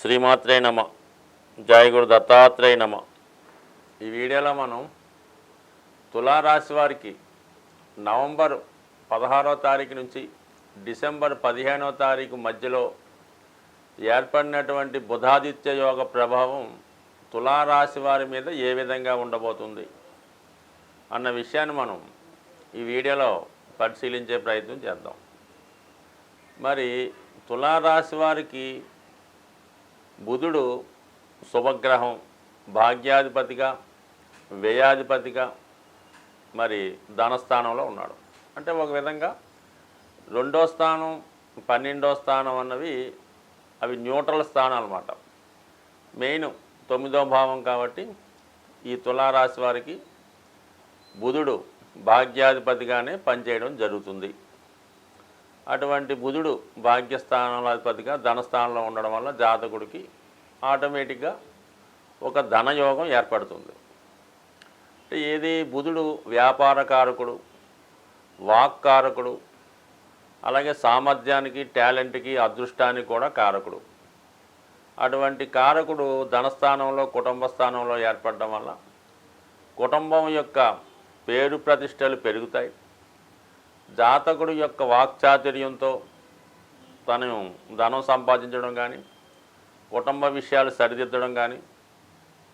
శ్రీమాత్రే నమ. జయ గురు దత్తాత్రేయ నమ. ఈ వీడియోలో మనం తులారాశి వారికి నవంబర్ పదహారో తారీఖు నుంచి డిసెంబర్ పదిహేనో తారీఖు మధ్యలో ఏర్పడినటువంటి బుధాదిత్య యోగ ప్రభావం తులారాశి వారి మీద ఏ విధంగా ఉండబోతుంది అన్న విషయాన్ని మనం ఈ వీడియోలో పరిశీలించే ప్రయత్నం చేద్దాం. మరి తులారాశి వారికి బుధుడు శుభగ్రహం భాగ్యాధిపతిగా వ్యయాధిపతిగా మరి ధనస్థానంలో ఉన్నాడు. అంటే ఒక విధంగా రెండో స్థానం పన్నెండో స్థానం అన్నవి అవి న్యూట్రల్ స్థానాలు అన్నమాట. మెయిన్ తొమ్మిదో భావం కాబట్టి ఈ తులారాశి వారికి బుధుడు భాగ్యాధిపతిగానే పనిచేయడం జరుగుతుంది. అటువంటి బుధుడు భాగ్యస్థానంలో అధిపతిగా ధనస్థానంలో ఉండడం వల్ల జాతకుడికి ఆటోమేటిక్గా ఒక ధనయోగం ఏర్పడుతుంది. అంటే ఏది బుధుడు వ్యాపారకారకుడు వాక్కారకుడు అలాగే సామర్థ్యానికి టాలెంట్కి అదృష్టానికి కూడా కారకుడు. అటువంటి కారకుడు ధనస్థానంలో కుటుంబ స్థానంలో ఏర్పడడం వల్ల కుటుంబం యొక్క పేరు ప్రతిష్టలు పెరుగుతాయి. జాతకుడు యొక్క వాక్చాతుర్యంతో తను ధనం సంపాదించడం కానీ కుటుంబ విషయాలు సరిదిద్దడం కానీ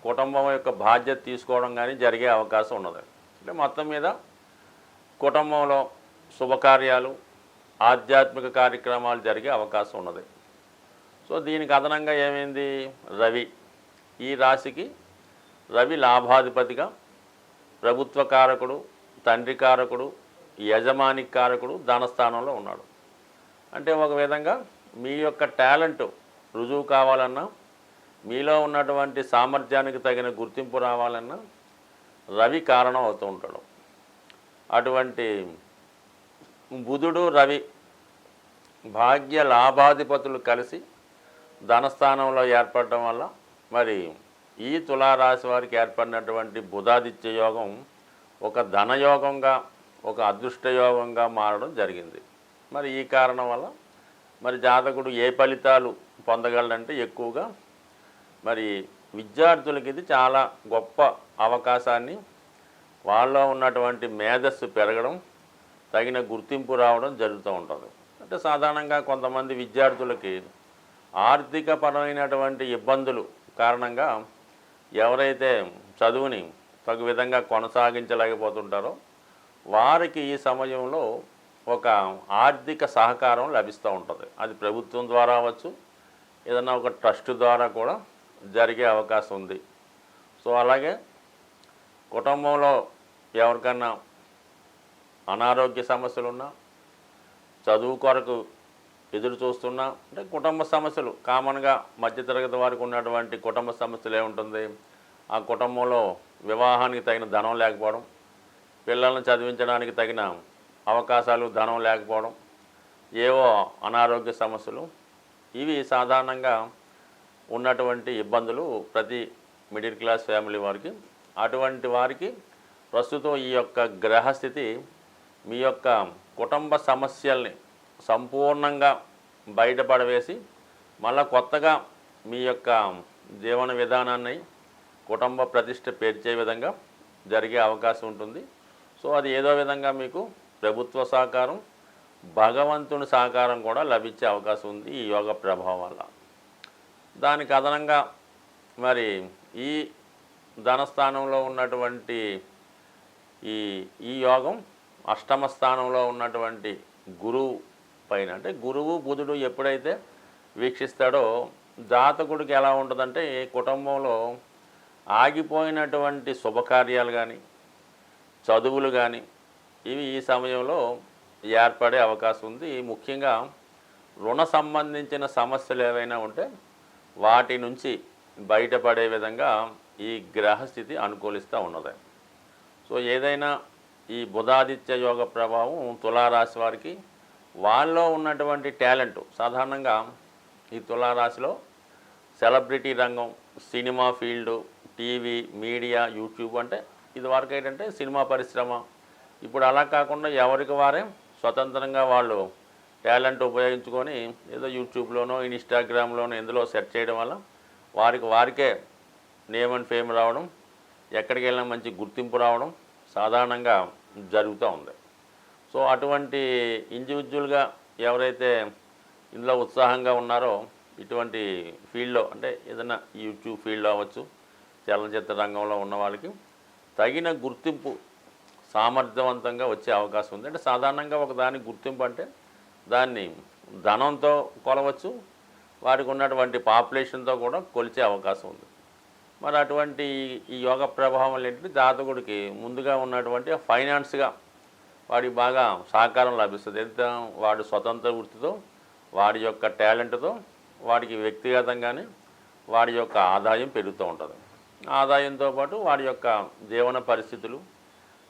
కుటుంబం యొక్క బాధ్యత తీసుకోవడం కానీ జరిగే అవకాశం ఉన్నది. అంటే మొత్తం మీద కుటుంబంలో శుభకార్యాలు ఆధ్యాత్మిక కార్యక్రమాలు జరిగే అవకాశం ఉన్నది. సో దీనికి అదనంగా ఏమైంది? రవి. ఈ రాశికి రవి లాభాధిపతిగా ప్రభుత్వ కారకుడు తండ్రి కారకుడు యజమాని కారకుడు ధనస్థానంలో ఉన్నాడు. అంటే ఒక విధంగా మీ యొక్క టాలెంట్ రుజువు కావాలన్నా మీలో ఉన్నటువంటి సామర్థ్యానికి తగిన గుర్తింపు రావాలన్నా రవి కారణం అవుతూ ఉంటాడు. అటువంటి బుధుడు రవి భాగ్య లాభాధిపతులు కలిసి ధనస్థానంలో ఏర్పడటం వల్ల మరి ఈ తులారాశి వారికి ఏర్పడినటువంటి బుధాదిత్య యోగం ఒక ధనయోగంగా ఒక అదృష్టయోగంగా మారడం జరిగింది. మరి ఈ కారణం వల్ల మరి జాతకుడు ఏ ఫలితాలు పొందగలడంటే ఎక్కువగా మరి విద్యార్థులకి ఇది చాలా గొప్ప అవకాశాన్ని వాళ్ళలో ఉన్నటువంటి మేధస్సు పెరగడం తగిన గుర్తింపు రావడం జరుగుతూ ఉంటుంది. అంటే సాధారణంగా కొంతమంది విద్యార్థులకి ఆర్థిక పరమైనటువంటి ఇబ్బందులు కారణంగా ఎవరైతే చదువుని తగు విధంగా కొనసాగించలేకపోతుంటారో వారికి ఈ సమయంలో ఒక ఆర్థిక సహకారం లభిస్తూ ఉంటుంది. అది ప్రభుత్వం ద్వారా అవ్వచ్చు ఏదైనా ఒక ట్రస్ట్ ద్వారా కూడా జరిగే అవకాశం ఉంది. సో అలాగే కుటుంబంలో ఎవరికన్నా అనారోగ్య సమస్యలు ఉన్నా చదువు కొరకు ఎదురు చూస్తున్నా అంటే కుటుంబ సమస్యలు కామన్గా మధ్యతరగతి వారికి ఉన్నటువంటి కుటుంబ సమస్యలు ఏముంటుంది? ఆ కుటుంబంలో వివాహానికి తగిన ధనం లేకపోవడం పిల్లల్ని చదివించడానికి తగిన అవకాశాలు ధనం లేకపోవడం ఏవో అనారోగ్య సమస్యలు ఇవి సాధారణంగా ఉన్నటువంటి ఇబ్బందులు ప్రతి మిడిల్ క్లాస్ ఫ్యామిలీ వారికి. అటువంటి వారికి ప్రస్తుతం ఈ యొక్క గ్రహస్థితి మీ యొక్క కుటుంబ సమస్యల్ని సంపూర్ణంగా బయటపడవేసి మళ్ళా కొత్తగా మీ యొక్క జీవన విధానాన్ని కుటుంబ ప్రతిష్ట పేర్చే విధంగా జరిగే అవకాశం ఉంటుంది. సో అది ఏదో విధంగా మీకు ప్రభుత్వ సహకారం భగవంతుని సహకారం కూడా లభించే అవకాశం ఉంది ఈ యోగ ప్రభావం వల్ల. దానికి అదనంగా మరి ఈ ధనస్థానంలో ఉన్నటువంటి ఈ ఈ యోగం అష్టమ స్థానంలో ఉన్నటువంటి గురువు పైన అంటే గురువు బుధుడు ఎప్పుడైతే వీక్షిస్తాడో జాతకుడికి ఎలా ఉంటుందంటే కుటుంబంలో ఆగిపోయినటువంటి శుభకార్యాలు కానీ చదువులు కానీ ఇవి ఈ సమయంలో ఏర్పడే అవకాశం ఉంది. ముఖ్యంగా రుణ సంబంధించిన సమస్యలు ఏవైనా ఉంటే వాటి నుంచి బయటపడే విధంగా ఈ గ్రహస్థితి అనుకూలిస్తూ ఉన్నది. సో ఏదైనా ఈ బుధాదిత్య యోగ ప్రభావం తులారాశి వారికి వాళ్ళలో ఉన్నటువంటి టాలెంట్ సాధారణంగా ఈ తులారాశిలో సెలబ్రిటీ రంగం cinema field TV media YouTube అంటే ఇది వరకు ఏంటంటే సినిమా పరిశ్రమ. ఇప్పుడు అలా కాకుండా ఎవరికి వారే స్వతంత్రంగా వాళ్ళు టాలెంట్ ఉపయోగించుకొని ఏదో యూట్యూబ్లోనో ఇన్స్టాగ్రామ్లోనో ఎందులో సెర్చ్ చేయడం వల్ల వారికి వారికే నేమ్ అండ్ ఫేమ్ రావడం ఎక్కడికి వెళ్ళినా మంచి గుర్తింపు రావడం సాధారణంగా జరుగుతూ ఉంది. సో అటువంటి ఇండివిజువల్గా ఎవరైతే ఇందులో ఉత్సాహంగా ఉన్నారో ఇటువంటి ఫీల్డ్లో అంటే ఏదైనా యూట్యూబ్ ఫీల్డ్లో అవ్వచ్చు చలనచిత్ర రంగంలో ఉన్న వాళ్ళకి తగిన గుర్తింపు సామర్థ్యవంతంగా వచ్చే అవకాశం ఉంది. అంటే సాధారణంగా ఒక దాని గుర్తింపు అంటే దాన్ని ధనంతో కొలవచ్చు వారికి ఉన్నటువంటి పాపులేషన్తో కూడా కొలిచే అవకాశం ఉంది. మరి అటువంటి ఈ యోగ ప్రభావం వల్ల ఏంటంటే జాతకుడికి ముందుగా ఉన్నటువంటి ఫైనాన్స్గా వాడికి బాగా సహకారం లభిస్తుంది. ఎంత వాడు స్వతంత్ర వృత్తితో వాడి యొక్క టాలెంట్తో వాడికి వ్యక్తిగతంగానే వాడి యొక్క ఆదాయం పెరుగుతూ ఉంటుంది. ఆదాయంతో పాటు వాడి యొక్క జీవన పరిస్థితులు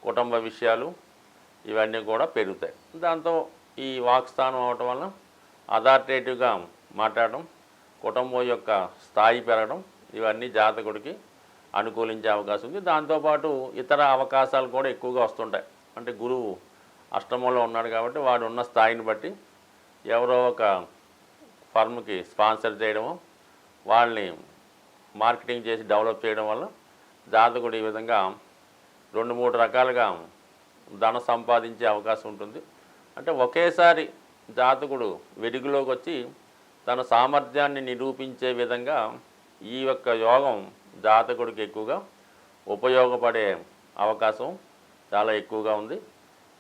కుటుంబ విషయాలు ఇవన్నీ కూడా పెరుగుతాయి. దాంతో ఈ వాక్స్థానం అవటం వల్ల అథారిటేటివ్గా మాట్లాడడం కుటుంబం యొక్క స్థాయి పెరగడం ఇవన్నీ జాతకుడికి అనుకూలించే అవకాశం ఉంది. దాంతోపాటు ఇతర అవకాశాలు కూడా ఎక్కువగా వస్తుంటాయి. అంటే గురువు అష్టమంలో ఉన్నాడు కాబట్టి వాడు ఉన్న స్థాయిని బట్టి ఎవరో ఒక ఫర్మ్కి స్పాన్సర్ చేయడము వాళ్ళని మార్కెటింగ్ చేసి డెవలప్ చేయడం వల్ల జాతకుడు ఈ విధంగా రెండు మూడు రకాలుగా ధన సంపాదించే అవకాశం ఉంటుంది. అంటే ఒకేసారి జాతకుడు వెలుగులోకి వచ్చి తన సామర్థ్యాన్ని నిరూపించే విధంగా ఈ యొక్క యోగం జాతకుడికి ఎక్కువగా ఉపయోగపడే అవకాశం చాలా ఎక్కువగా ఉంది.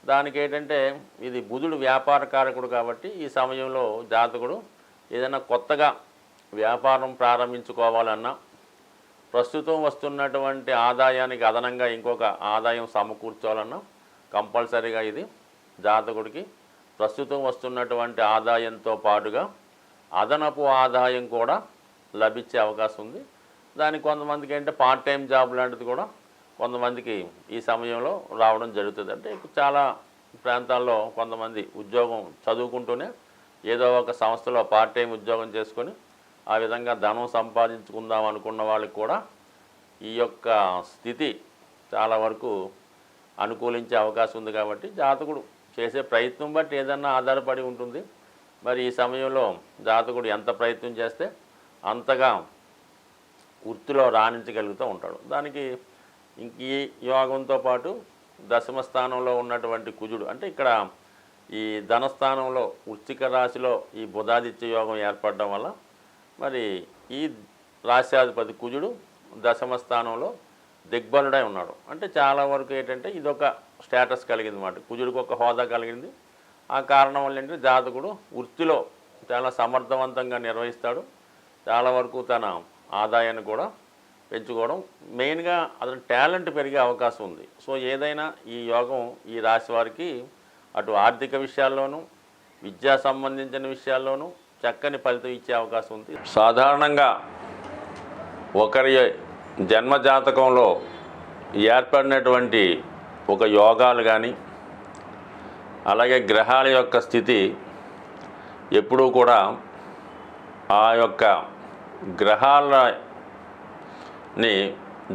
దానికి ఏంటంటే ఇది బుధుడు వ్యాపార కారకుడు కాబట్టి ఈ సమయంలో జాతకుడు ఏదైనా కొత్తగా వ్యాపారం ప్రారంభించుకోవాలన్నా ప్రస్తుతం వస్తున్నటువంటి ఆదాయానికి అదనంగా ఇంకొక ఆదాయం సమకూర్చోవాలన్నా కంపల్సరీగా ఇది జాతకుడికి ప్రస్తుతం వస్తున్నటువంటి ఆదాయంతో పాటుగా అదనపు ఆదాయం కూడా లభించే అవకాశం ఉంది. దానికి కొంతమందికి ఏంటంటే పార్ట్ టైం జాబ్ లాంటిది కూడా కొంతమందికి ఈ సమయంలో రావడం జరుగుతుంది. అంటే ఇప్పుడు చాలా ప్రాంతాల్లో కొంతమంది ఉద్యోగం చదువుకుంటూనే ఏదో ఒక సంస్థలో పార్ట్ టైం ఉద్యోగం చేసుకొని ఆ విధంగా ధనం సంపాదించుకుందాం అనుకున్న వాళ్ళకి కూడా ఈ యొక్క స్థితి చాలా వరకు అనుకూలించే అవకాశం ఉంది కాబట్టి జాతకుడు చేసే ప్రయత్నం బట్టి ఏదన్నా ఆధారపడి ఉంటుంది. మరి ఈ సమయంలో జాతకుడు ఎంత ప్రయత్నం చేస్తే అంతగా వృత్తిలో రాణించగలుగుతూ ఉంటాడు. దానికి ఇంక ఈ యోగంతో పాటు దశమ స్థానంలో ఉన్నటువంటి కుజుడు అంటే ఇక్కడ ఈ ధనస్థానంలో వృత్తిక రాశిలో ఈ బుధాదిత్య యోగం ఏర్పడడం వల్ల మరి ఈ రాశ్యాధిపతి కుజుడు దశమ స్థానంలో దిగ్బలుడై ఉన్నాడు. అంటే చాలా వరకు ఏంటంటే ఇదొక స్టేటస్ కలిగింది అన్నమాట కుజుడికి ఒక హోదా కలిగింది. ఆ కారణం వల్ల ఏంటంటే జాతకుడు వృత్తిలో చాలా సమర్థవంతంగా నిర్వహిస్తాడు. చాలా వరకు తన ఆదాయాన్ని కూడా పెంచుకోవడం. మెయిన్గా అతని టాలెంట్ పెరిగే అవకాశం ఉంది. సో ఏదైనా ఈ యోగం ఈ రాశి వారికి అటు ఆర్థిక విషయాల్లోనూ విద్యా సంబంధించిన విషయాల్లోనూ చక్కని ఫలితం ఇచ్చే అవకాశం ఉంది. సాధారణంగా ఒకరి జన్మ జాతకంలో ఏర్పడినటువంటి ఒక యోగాలు కానీ అలాగే గ్రహాల యొక్క స్థితి ఎప్పుడూ కూడా ఆ యొక్క గ్రహాలని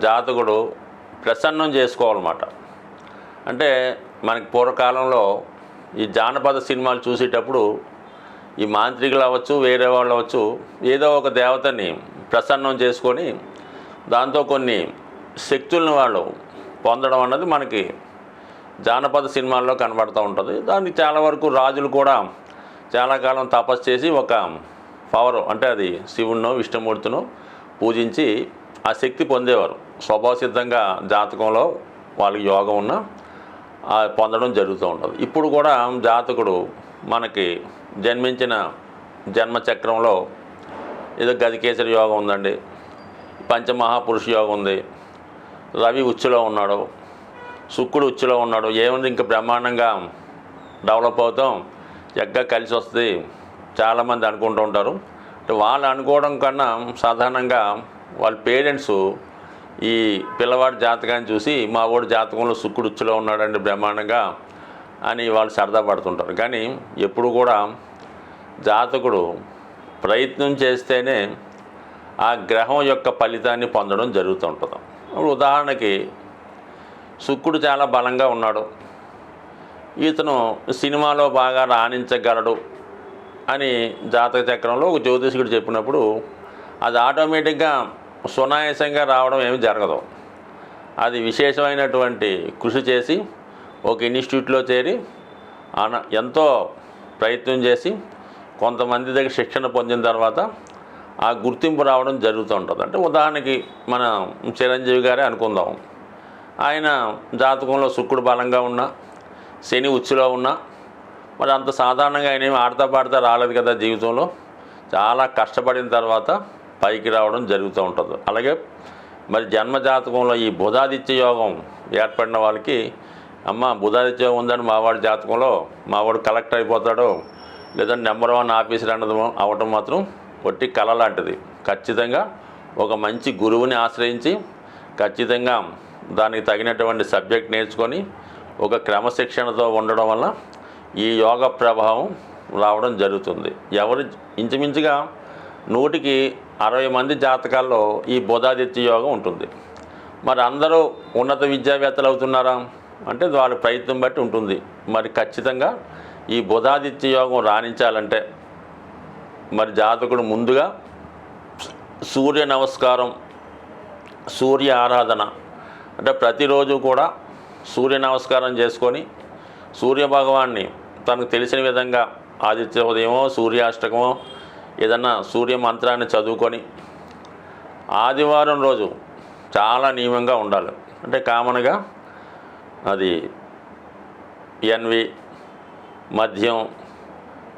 జాతకుడు ప్రసన్నం చేసుకోవాలన్నమాట. అంటే మనకి పూర్వకాలంలో ఈ జానపద సినిమాలు చూసేటప్పుడు ఈ మాంత్రికులు అవ్వచ్చు వేరే వాళ్ళు అవ్వచ్చు ఏదో ఒక దేవతని ప్రసన్నం చేసుకొని దాంతో కొన్ని శక్తులను వాళ్ళు పొందడం అన్నది మనకి జానపద సినిమాల్లో కనబడుతూ ఉంటుంది. దాన్ని చాలా వరకు రాజులు కూడా చాలా కాలం తపస్సు చేసి ఒక పవర్ అంటే అది శివుణ్ణో విష్ణుమూర్తినో పూజించి ఆ శక్తి పొందేవారు. స్వభావసిద్ధంగా జాతకంలో వాళ్ళకి యోగం ఉన్న పొందడం జరుగుతూ ఉంటుంది. ఇప్పుడు కూడా జాతకుడు మనకి జన్మించిన జన్మచక్రంలో ఏదో గదికేసరి యోగం ఉందండి. పంచమహాపురుష యోగం ఉంది. రవి ఉచ్చులో ఉన్నాడు. శుక్రుడు ఉచ్చులో ఉన్నాడు. ఏముంది? ఇంకా బ్రహ్మాండంగా డెవలప్ అవుతాం. చక్కగా కలిసి వస్తుంది. చాలామంది అనుకుంటూ ఉంటారు. వాళ్ళు అనుకోవడం కన్నా సాధారణంగా వాళ్ళ పేరెంట్స్ ఈ పిల్లవాడి జాతకాన్ని చూసి మా వాడు జాతకంలో శుక్రుడు ఉచ్చులో ఉన్నాడండి బ్రహ్మాండంగా. అని వాళ్ళు సరదా పడుతుంటారు. కానీ ఎప్పుడు కూడా జాతకుడు ప్రయత్నం చేస్తేనే ఆ గ్రహం యొక్క ఫలితాన్ని పొందడం జరుగుతూ ఉంటుంది ఇప్పుడు ఉదాహరణకి శుక్రుడు చాలా బలంగా ఉన్నాడు. ఇతను సినిమాలో బాగా రాణించగలడు అని జాతక చక్రంలో ఒక జ్యోతిష్కుడు చెప్పినప్పుడు అది ఆటోమేటిక్గా సునాయాసంగా రావడం ఏమి జరగదు. అది విశేషమైనటువంటి కృషి చేసి ఒక ఇన్స్టిట్యూట్లో చేరి అన ఎంతో ప్రయత్నం చేసి కొంతమంది దగ్గర శిక్షణ పొందిన తర్వాత ఆ గుర్తింపు రావడం జరుగుతూ ఉంటుంది. అంటే ఉదాహరణకి మన చిరంజీవి గారే అనుకుందాం. ఆయన జాతకంలో శుక్రుడు బలంగా ఉన్నా శని ఉచ్చులో ఉన్నా మరి అంత సాధారణంగా ఆయన ఏమి ఆడతా పాడతా రాలేదు కదా జీవితంలో. చాలా కష్టపడిన తర్వాత పైకి రావడం జరుగుతూ ఉంటుంది. అలాగే మరి జన్మ జాతకంలో ఈ బుధాదిత్య యోగం ఏర్పడిన వాళ్ళకి అమ్మ బుధాదిత్యం ఉందని మావాడి జాతకంలో మావాడు కలెక్టర్ అయిపోతాడు లేదంటే నెంబర్ వన్ ఆఫీసర్ అన్నది అవటం మాత్రం కొట్టి కళ లాంటిది. ఖచ్చితంగా ఒక మంచి గురువుని ఆశ్రయించి ఖచ్చితంగా దానికి తగినటువంటి సబ్జెక్ట్ నేర్చుకొని ఒక క్రమశిక్షణతో ఉండడం వల్ల ఈ యోగ ప్రభావం రావడం జరుగుతుంది. ఎవరు ఇంచుమించుగా నూటికి అరవై మంది జాతకాల్లో ఈ బుధాదిత్య యోగం ఉంటుంది. మరి అందరూ ఉన్నత విద్యావేత్తలు అవుతున్నారా? అంటే వాళ్ళ ప్రయత్నం బట్టి ఉంటుంది. మరి ఖచ్చితంగా ఈ బుధాదిత్య యోగం రాణించాలంటే మరి జాతకుడు ముందుగా సూర్య నమస్కారం సూర్య ఆరాధన అంటే ప్రతిరోజు కూడా సూర్య నమస్కారం చేసుకొని సూర్య భగవాన్ని తనకు తెలిసిన విధంగా ఆదిత్య ఉదయమో సూర్యాష్టకమో ఏదన్నా సూర్య మంత్రాన్ని చదువుకొని ఆదివారం రోజు చాలా నియమంగా ఉండాలి. అంటే కామన్గా అది ఎన్వి మద్యం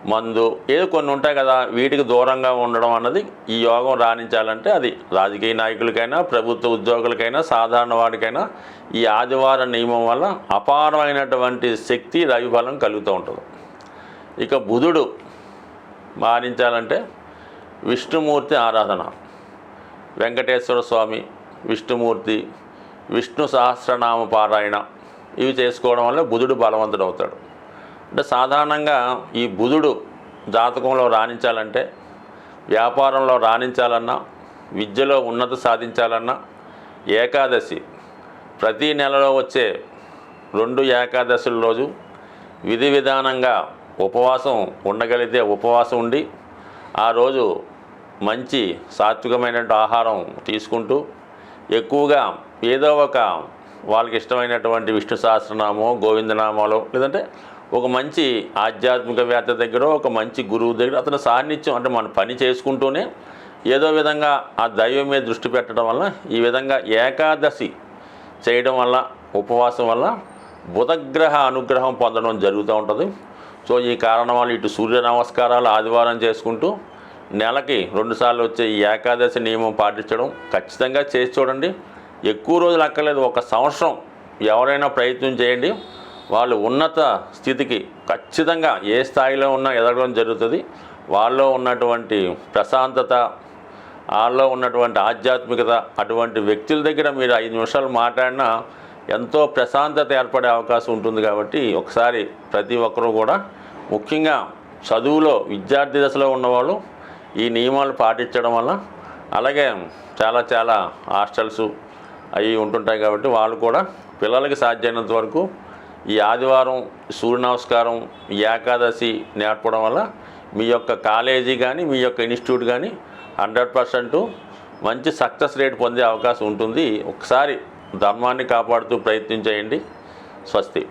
మందు ఏదో కొన్ని ఉంటాయి కదా వీటికి దూరంగా ఉండడం అన్నది ఈ యోగం రాణించాలంటే అది రాజకీయ నాయకులకైనా ప్రభుత్వ ఉద్యోగులకైనా సాధారణ వాడికైనా ఈ ఆదివారం నియమం వల్ల అపారమైనటువంటి శక్తి రవిఫలం కలుగుతూ ఉంటుంది. ఇక బుధుడు మారించాలంటే విష్ణుమూర్తి ఆరాధన. వెంకటేశ్వర స్వామి విష్ణుమూర్తి విష్ణు సహస్రనామ పారాయణ. ఇవి చేసుకోవడం వల్ల బుధుడు బలవంతుడు అవుతాడు అంటే సాధారణంగా ఈ బుధుడు జాతకంలో రాణించాలంటే వ్యాపారంలో రాణించాలన్నా విద్యలో ఉన్నత సాధించాలన్నా ఏకాదశి ప్రతి నెలలో వచ్చే రెండు ఏకాదశుల రోజు విధి విధానంగా ఉపవాసం ఉండగలిగితే ఉపవాసం ఉండి ఆ రోజు మంచి సాత్వికమైనటువంటి ఆహారం తీసుకుంటూ ఎక్కువగా ఏదో ఒక వాళ్ళకి ఇష్టమైనటువంటి విష్ణు సహస్రనామో గోవిందనామాలో లేదంటే ఒక మంచి ఆధ్యాత్మికవేత్త దగ్గర ఒక మంచి గురువు దగ్గర అతని సాన్నిధ్యం అంటే మన పని చేసుకుంటూనే ఏదో విధంగా ఆ దైవం మీద దృష్టి పెట్టడం వల్ల ఈ విధంగా ఏకాదశి చేయడం వల్ల ఉపవాసం వల్ల బుధగ్రహ అనుగ్రహం పొందడం జరుగుతూ ఉంటుంది. సో ఈ కారణం వల్ల ఇటు సూర్య నమస్కారాలు ఆదివారం చేసుకుంటూ నెలకి రెండుసార్లు వచ్చే ఈ ఏకాదశి నియమం పాటించడం ఖచ్చితంగా చేసి చూడండి. ఎక్కువ రోజులు అక్కర్లేదు. ఒక సంవత్సరం ఎవరైనా ప్రయత్నం చేయండి. వాళ్ళు ఉన్నత స్థితికి ఖచ్చితంగా ఏ స్థాయిలో ఉన్నా ఎదగడం జరుగుతుంది. వాళ్ళలో ఉన్నటువంటి ప్రశాంతత వాళ్ళలో ఉన్నటువంటి ఆధ్యాత్మికత అటువంటి వ్యక్తుల దగ్గర మీరు ఐదు నిమిషాలు మాట్లాడినా ఎంతో ప్రశాంతత ఏర్పడే అవకాశం ఉంటుంది కాబట్టి ఒకసారి ప్రతి ఒక్కరూ కూడా ముఖ్యంగా చదువులో విద్యార్థి దశలో ఉన్నవాళ్ళు ఈ నియమాలు పాటించడం వల్ల అలాగే చాలా చాలా హాస్టల్స్ అవి ఉంటుంటాయి కాబట్టి వాళ్ళు కూడా పిల్లలకి సాధ్యమైనంత వరకు ఈ ఆదివారం సూర్య నమస్కారం ఈ ఏకాదశి నేర్పడం వల్ల మీ యొక్క కాలేజీ కానీ మీ యొక్క ఇన్స్టిట్యూట్ కానీ హండ్రెడ్ పర్సెంట్ మంచి సక్సెస్ రేట్ పొందే అవకాశం ఉంటుంది. ఒకసారి ధర్మాన్ని కాపాడుతూ ప్రయత్నం చేయండి స్వస్తి.